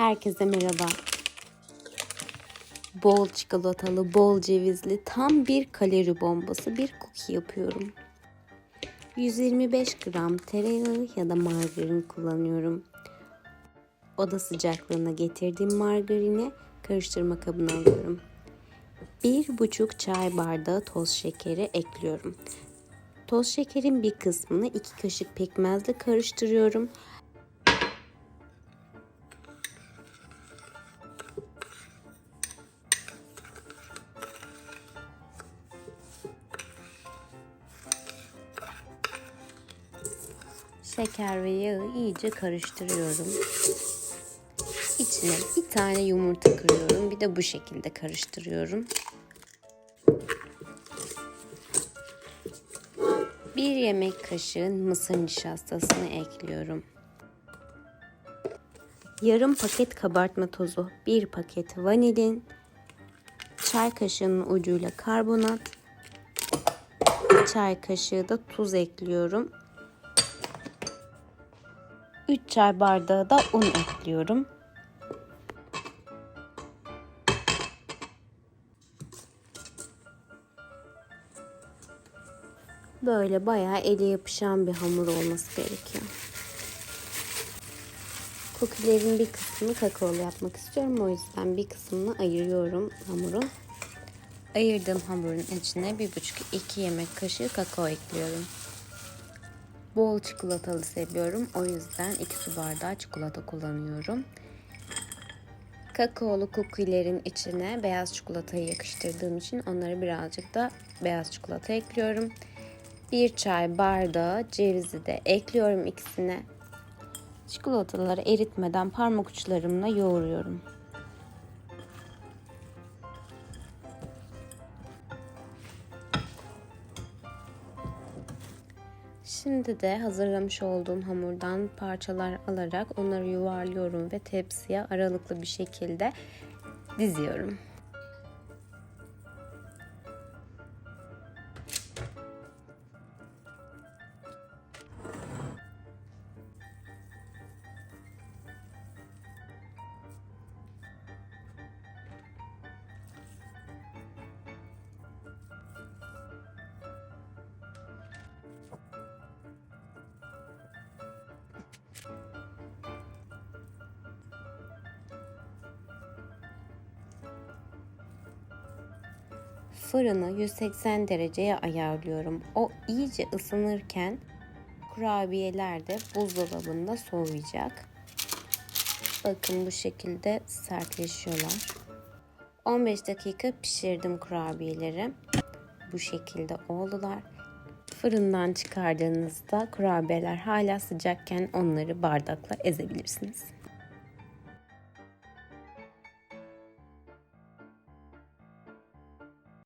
Herkese merhaba. Bol çikolatalı, bol cevizli tam bir kalori bombası bir cookie yapıyorum. 125 gram tereyağı ya da margarin kullanıyorum. Oda sıcaklığına getirdiğim margarini karıştırma kabına alıyorum. Bir buçuk çay bardağı toz şekeri ekliyorum. Toz şekerin bir kısmını iki kaşık pekmezle karıştırıyorum. Şeker ve yağı iyice karıştırıyorum. İçine bir tane yumurta kırıyorum. Bir de bu şekilde karıştırıyorum. Bir yemek kaşığı mısır nişastasını ekliyorum. Yarım paket kabartma tozu, bir paket vanilin, çay kaşığının ucuyla karbonat, çay kaşığı da tuz ekliyorum. 3 çay bardağı da un ekliyorum. Böyle bayağı ele yapışan bir hamur olması gerekiyor. Kukilerin bir kısmını kakaolu yapmak istiyorum. O yüzden bir kısmını ayırıyorum hamurun. Ayırdığım hamurun içine 1,5-2 yemek kaşığı kakao ekliyorum. Bol çikolatalı seviyorum. O yüzden 2 su bardağı çikolata kullanıyorum. Kakaolu kukilerin içine beyaz çikolatayı yakıştırdığım için onları birazcık da beyaz çikolata ekliyorum. Bir çay bardağı cevizi de ekliyorum ikisine. Çikolataları eritmeden parmak uçlarımla yoğuruyorum. Şimdi de hazırlamış olduğum hamurdan parçalar alarak onları yuvarlıyorum ve tepsiye aralıklı bir şekilde diziyorum. Fırını 180 dereceye ayarlıyorum. O iyice ısınırken kurabiyeler de buzdolabında soğuyacak. Bakın bu şekilde sertleşiyorlar. 15 dakika pişirdim kurabiyeleri. Bu şekilde oldular. Fırından çıkardığınızda kurabiyeler hala sıcakken onları bardakla ezebilirsiniz.